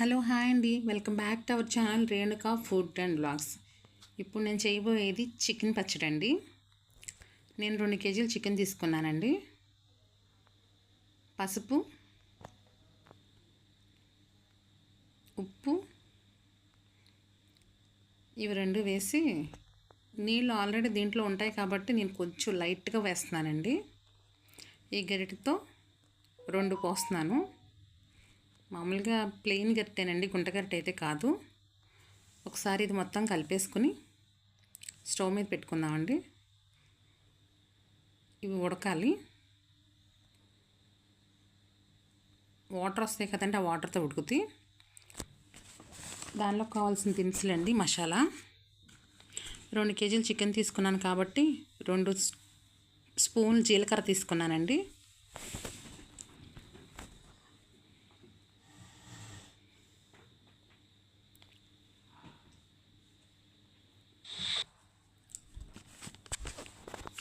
Hello hi అండి. Welcome back to our channel Renuka food and blogs ఇప్పుడు నేను చేయబోయేది చికెన్ పచ్చడి అండి. నేను రెండు కేజీలు చికెన్ తీసుకున్నానండి. పసుపు ఉప్పు ఇవి రెండు వేసి నీళ్ళు ఆల్రెడీ దీంట్లో ఉంటాయి కాబట్టి నేను కొంచెం లైట్గా వేస్తున్నానండి. ఈ గరిటతో రెండు పోస్తున్నాను. మామూలుగా ప్లెయిన్ గరిటేనండి గుంట గరిటె అయితే కాదు. ఒకసారి ఇది మొత్తం కలిపేసుకుని స్టవ్ మీద పెట్టుకుందామండి. ఇవి ఉడకాలి. వాటర్ వస్తాయి కదండి ఆ వాటర్తో ఉడుకుతాయి. దానిలో కావాల్సిన దినుసులు అండి మసాలా. రెండు కేజీలు చికెన్ తీసుకున్నాను కాబట్టి రెండు స్పూన్లు జీలకర్ర తీసుకున్నానండి.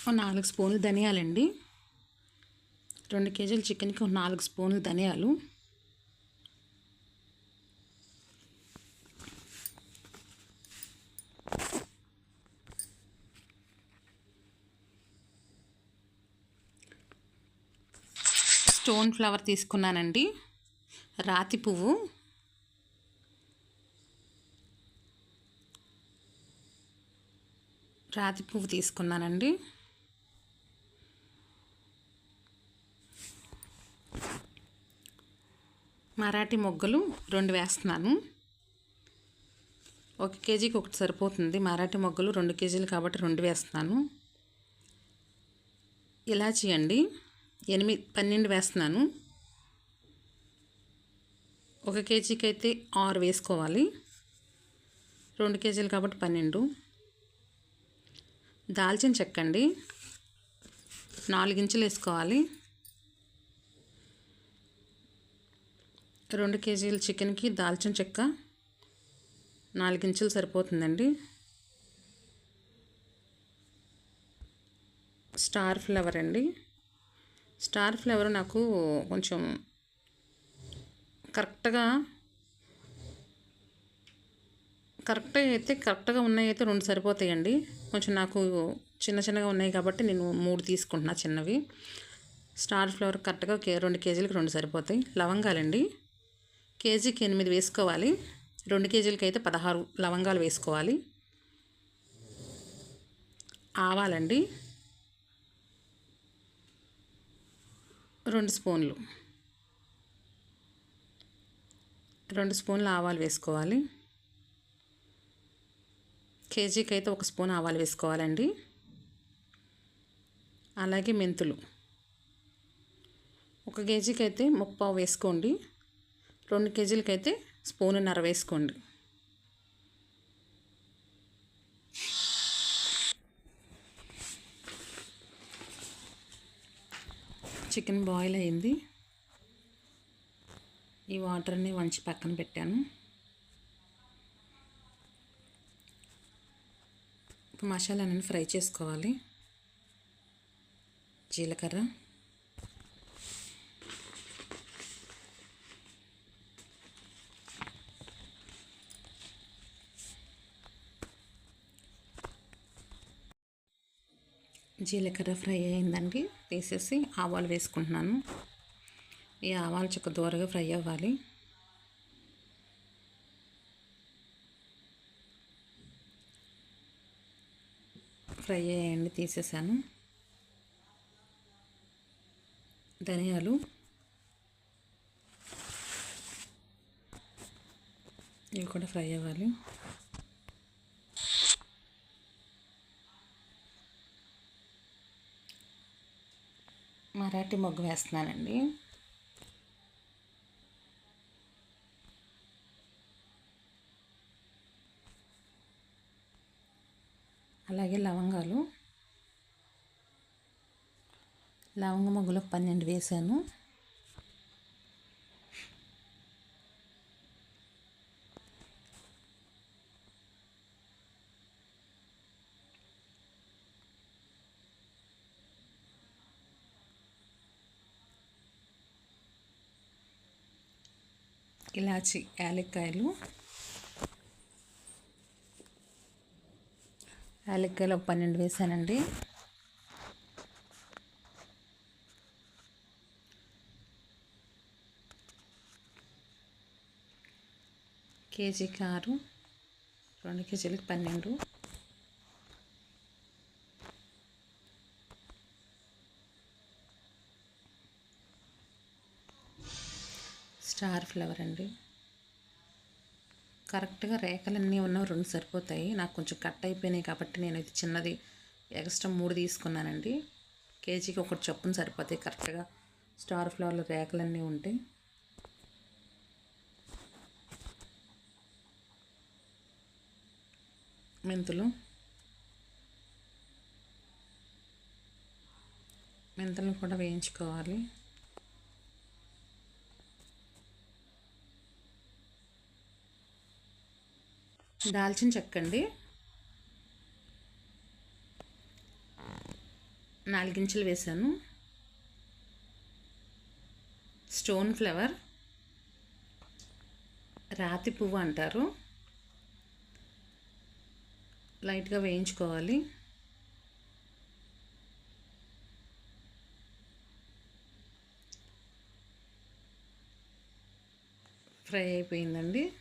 ఒక నాలుగు స్పూన్లు ధనియాలండి. రెండు కేజీల చికెన్కి ఒక నాలుగు స్పూన్లు ధనియాలు. స్టోన్ ఫ్లవర్ తీసుకున్నానండి. రాతి పువ్వు. రాతి పువ్వు తీసుకున్నానండి. మరాఠీ మొగ్గలు రెండు వేస్తున్నాను. ఒక కేజీకి ఒకటి సరిపోతుంది. మరాఠీ మొగ్గలు రెండు కేజీలు కాబట్టి రెండు వేస్తున్నాను. ఇలాచీ అండి ఎనిమిది పన్నెండు వేస్తున్నాను. ఒక కేజీకి అయితే ఆరు వేసుకోవాలి. రెండు కేజీలు కాబట్టి పన్నెండు. దాల్చిన చెక్క అండి నాలుగించులు వేసుకోవాలి. రెండు కేజీల చికెన్కి దాల్చిన చెక్క నాలుగించులు సరిపోతుందండి. స్టార్ ఫ్లవర్ అండి. స్టార్ ఫ్లవర్ నాకు కొంచెం కరెక్ట్గా కరెక్ట్గా అయితే కరెక్ట్గా ఉన్నాయి అయితే రెండు సరిపోతాయండి. కొంచెం నాకు చిన్న చిన్నగా ఉన్నాయి కాబట్టి నేను మూడు తీసుకుంటున్నా చిన్నవి. స్టార్ ఫ్లవర్ కరెక్ట్గా కే రెండు కేజీలకు రెండు సరిపోతాయి. లవంగాలండి. కేజీకి ఎనిమిది వేసుకోవాలి. రెండు కేజీలకి అయితే పదహారు లవంగాలు వేసుకోవాలి. ఆవాలండి. రెండు స్పూన్లు. రెండు స్పూన్లు ఆవాలు వేసుకోవాలి. కేజీకి అయితే ఒక స్పూన్ ఆవాలు వేసుకోవాలండి. అలాగే మెంతులు. ఒక కేజీకి అయితే ముప్పావు వేసుకోండి. రెండు కేజీలకి అయితే స్పూనున్నర వేసుకోండి. చికెన్ బాయిల్ అయింది. ఈ వాటర్ని వంచి పక్కన పెట్టాను. మసాలాని ఫ్రై చేసుకోవాలి. జీలకర్ర. జీలకర్ర ఫ్రై అయిందండి. తీసేసి ఆవాలు వేసుకుంటున్నాను. ఈ ఆవాలు చుక్క దూరగా ఫ్రై అవ్వాలి. ఫ్రై అయ్యండి తీసేసాను. ధనియాలు. ఇవి కూడా ఫ్రై అవ్వాలి. మరాఠీ మొగ్గు వేస్తున్నానండి. అలాగే లవంగాలు. లవంగ మొగ్గులో పన్నెండు వేసాను ఇలాచి యాలక్కాయలు. యాలక్కాయలు ఒక పన్నెండు వేసానండి. కేజీ కారు రెండు కేజీలకు పన్నెండు. స్టార్ ఫ్లవర్ అండి. కరెక్ట్గా రేఖలన్నీ ఉన్నవి రెండు సరిపోతాయి. నాకు కొంచెం కట్ అయిపోయినాయి కాబట్టి నేను ఇది చిన్నది ఎక్స్ట్రా మూడు తీసుకున్నానండి. కేజీకి ఒకటి చొప్పున సరిపోతాయి కరెక్ట్గా. స్టార్ ఫ్లవర్లో రేఖలన్నీ ఉంటాయి మెంతులు. మెంతులను కూడా వేయించుకోవాలి. దాల్చిన చెక్క అండి నాలుగించలు వేసాను. Stone flower. రాతి పువ్వు అంటారు. లైట్గా వేయించుకోవాలి. ఫ్రై అయిపోయిందండి.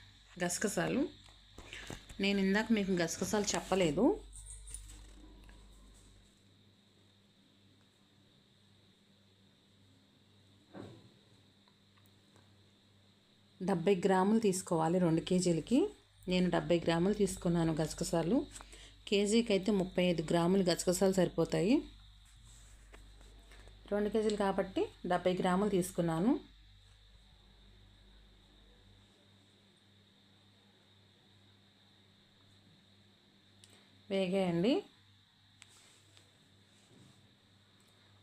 గసగసాలు. నేను ఇందాక మీకు గసగసాలు చెప్పలేదు. డెబ్బై గ్రాములు తీసుకోవాలి రెండు కేజీలకి. నేను డెబ్బై గ్రాములు తీసుకున్నాను గసగసాలు. కేజీకి అయితే ముప్పై ఐదు గ్రాములు గసగసాలు సరిపోతాయి. రెండు కేజీలు కాబట్టి డెబ్బై గ్రాములు తీసుకున్నాను. వేగాయండి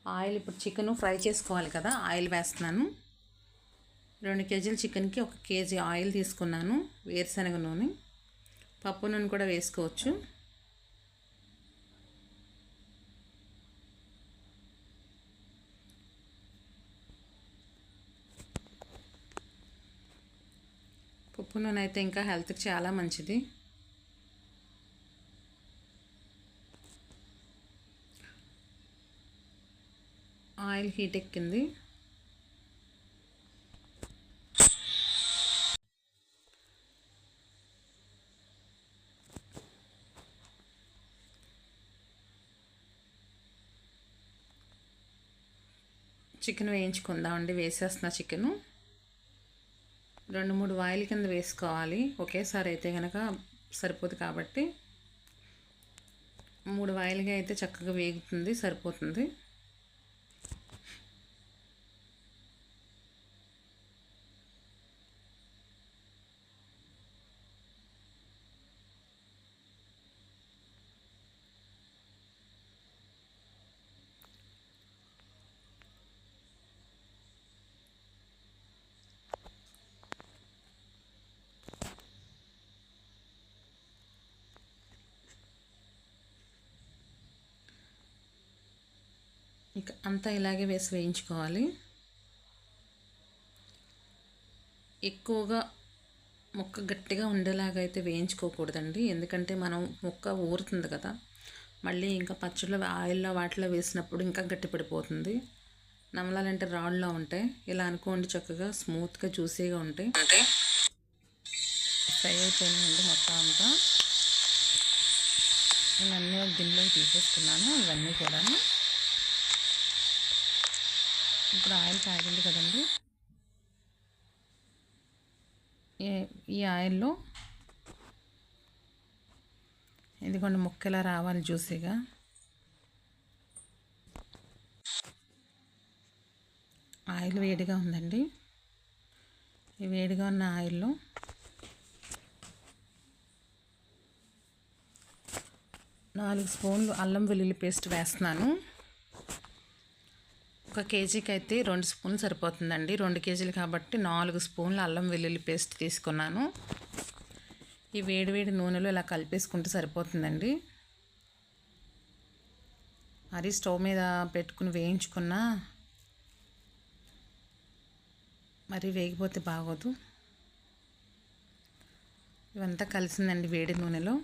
ఆయిల్ ఇప్పుడు చికెన్ ఫ్రై చేసుకోవాలి కదా ఆయిల్ వేస్తున్నాను. రెండు కేజీల చికెన్కి ఒక కేజీ ఆయిల్ తీసుకున్నాను వేరుశనగ నూనె. పప్పు నూనె కూడా వేసుకోవచ్చు. పప్పు నూనె అయితే ఇంకా హెల్త్కి చాలా మంచిది. ఆయిల్ హీట్ ఎక్కింది. చికెన్ వేయించుకుందామండి వేసేస్తున్న చికెను. రెండు మూడు వాయిల్ కింద వేసుకోవాలి. ఒకేసారి అయితే కనుక సరిపోదు కాబట్టి. మూడు వాయిల్గా అయితే చక్కగా వేగుతుంది సరిపోతుంది. ఇక అంతా ఇలాగే వేసి వేయించుకోవాలి. ఎక్కువగా ముక్క గట్టిగా ఉండేలాగా అయితే వేయించుకోకూడదండి. ఎందుకంటే మనం ముక్క ఊరుతుంది కదా మళ్ళీ ఇంకా పచ్చళ్ళు ఆయిల్లో వాటిలో వేసినప్పుడు ఇంకా గట్టి పడిపోతుంది. నమలాలంటే రాళ్ళలో ఉంటాయి. ఇలా అనుకోండి చక్కగా స్మూత్గా జ్యూసీగా ఉంటాయి. అంటే? ఫ్రై అయిపోయినాయండి మొత్తం అంతా. నేను అన్నీ ఒక గిన్నెలోకి తీసేసుకున్నాను. ఇవన్నీ కూడా ఇప్పుడు ఆయిల్ కాగింది కదండి. ఈ ఆయిల్లో ఇదిగోండి ముక్కలా రావాలి జ్యూసీగా. ఆయిల్ వేడిగా ఉందండి. ఈ వేడిగా ఉన్న ఆయిల్లో నాలుగు స్పూన్లు అల్లం వెల్లుల్లి పేస్ట్ వేస్తున్నాను. ఒక కేజీకి అయితే రెండు స్పూన్లు సరిపోతుందండి. రెండు కేజీలు కాబట్టి నాలుగు స్పూన్లు అల్లం వెల్లుల్లి పేస్ట్ తీసుకున్నాను. ఈ వేడివేడి నూనెలో ఇలా కలిపేసుకుంటే సరిపోతుందండి. మరి స్టవ్ మీద పెట్టుకుని వేయించుకున్నా మరి వేగిపోతే బాగోదు. ఇవంతా కలిసిందండి వేడి నూనెలో.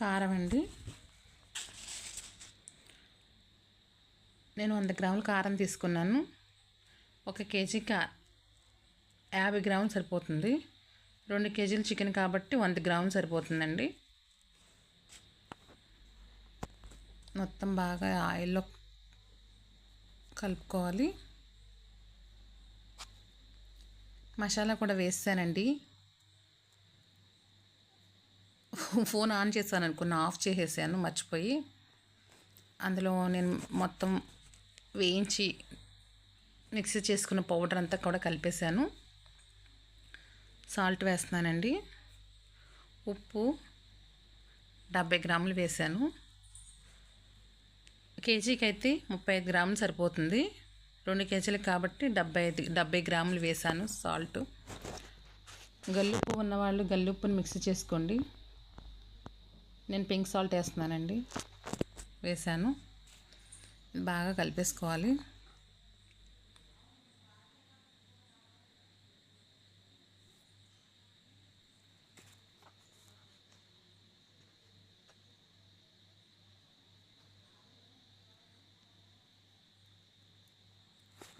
కారం అండి నేను వంద గ్రాముల కారం తీసుకున్నాను. ఒక కేజీ కా యాభై గ్రాములు సరిపోతుంది. రెండు కేజీలు చికెన్ కాబట్టి వంద గ్రాములు సరిపోతుందండి. మొత్తం బాగా ఆయిల్లో కలుపుకోవాలి. మసాలా కూడా వేస్తానండి. ఫోన్ ఆన్ చేశాను అనుకున్న ఆఫ్ చేసేసాను మర్చిపోయి. అందులో నేను మొత్తం వేయించి మిక్సీ చేసుకున్న పౌడర్ అంతా కూడా కలిపేశాను. సాల్ట్ వేస్తున్నానండి. ఉప్పు డెబ్బై గ్రాములు వేసాను కేజీకి అయితే ముప్పై ఐదు గ్రాములు సరిపోతుంది. రెండు కేజీలు కాబట్టి డెబ్బై ఐదు డెబ్బై గ్రాములు వేసాను సాల్ట్. గల్లుప్పు ఉన్నవాళ్ళు గల్లుప్పుని మిక్సీ చేసుకోండి. నేను పింక్ సాల్ట్ వేస్తున్నానండి. వేసాను. బాగా కలిపేసుకోవాలి.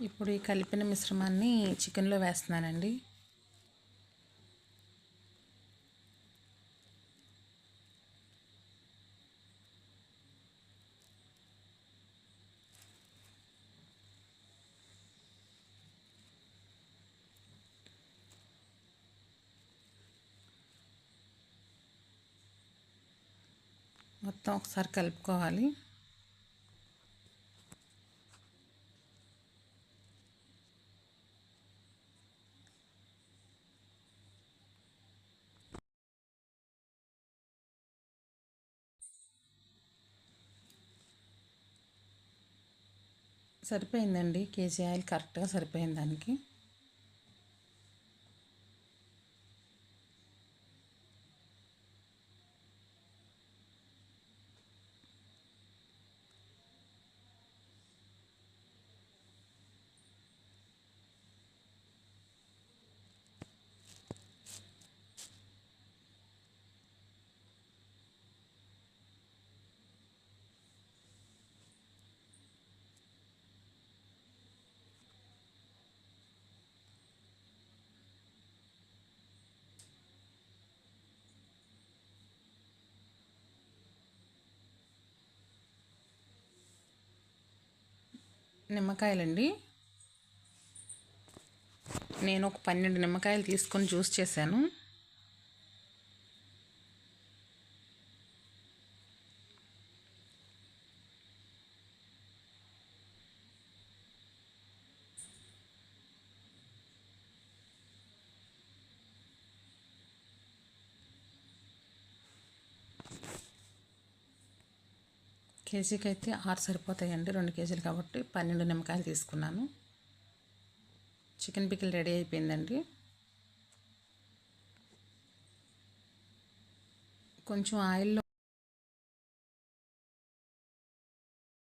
ఇప్పుడు ఈ కలిపిన మిశ్రమాన్ని చికెన్లో వేస్తున్నానండి. మొత్తం ఒకసారి కలుపుకోవాలి. సరిపోయిందండి? కేజీ ఆయిల్ కరెక్ట్గా సరిపోయింది దానికి. నిమ్మకాయలండి. నేను ఒక పన్నెండు నిమ్మకాయలు తీసుకొని జ్యూస్ చేశాను. కేజీకి అయితే ఆరు సరిపోతాయండి. రెండు కేజీలు కాబట్టి పన్నెండు నిమ్మకాయలు తీసుకున్నాను. చికెన్ పికిల్ రెడీ అయిపోయిందండి. కొంచెం ఆయిల్లో